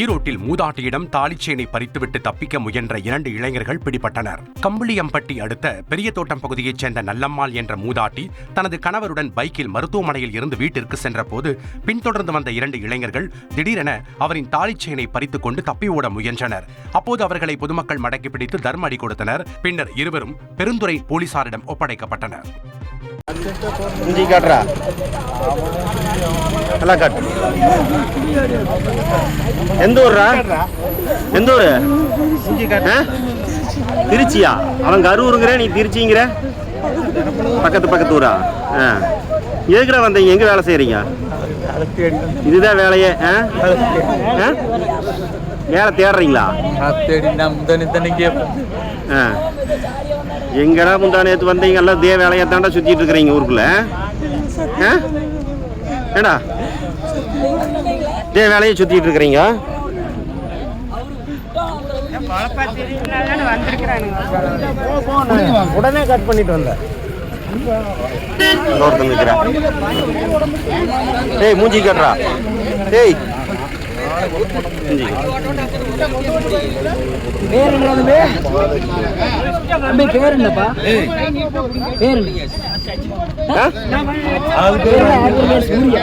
ஈரோட்டில் மூதாட்டியிடம் தாலிச்சேனை பறித்துவிட்டு தப்பிக்க முயன்ற இரண்டு இளைஞர்கள் பிடிபட்டனர். கம்பளியம்பட்டி அடுத்த பெரிய தோட்டம் பகுதியைச் சேர்ந்த நல்லம்மாள் என்ற மூதாட்டி தனது கணவருடன் பைக்கில் மருத்துவமனையில் இருந்து வீட்டிற்கு சென்றபோது பின்தொடர்ந்து வந்த இரண்டு இளைஞர்கள் திடீரென அவரின் தாலிச்சேனை பறித்துக் கொண்டு தப்பி ஓட முயன்றனர். அப்போது அவர்களை பொதுமக்கள் மடக்கி பிடித்து தர்ம அடி கொடுத்தனர். பின்னர் இருவரும் பெருந்துறை போலீசாரிடம் ஒப்படைக்கப்பட்டனர். நல்லா காட்டு எந்த ஊர்ரா? எந்த ஊர்? ஆ? திருச்சியா? அவன் கரூருங்கிற நீ திருச்சிங்கிற? பக்கத்து பக்கத்து ஊரா? ஆ. எதுக்குடா வந்தீங்க? எங்கே வேலை செய்கிறீங்க இதுதான் வேலையே ஆ? ஆ? வேலை தேடுறீங்களா? ஆ. எங்கடா முந்தா நேற்று வந்தீங்க? எல்லாம் இதே வேலையை தாண்டா சுற்றிட்டு இருக்கிறீங்க ஊருக்குள்ள ஆ? ஏடா இதே வேலையை சுற்றிட்டு இருக்கிறீங்க உடனே கட் பண்ணிட்டு வந்தேன் ஒருத்தன் நிற்கிறா ஏய் மூஞ்சி கட்டுறா ஏய் பேர் என்னது தம்பி பேர் என்னப்பா பேர் என்ன? ஆ? பேர் என்ன? சூர்யா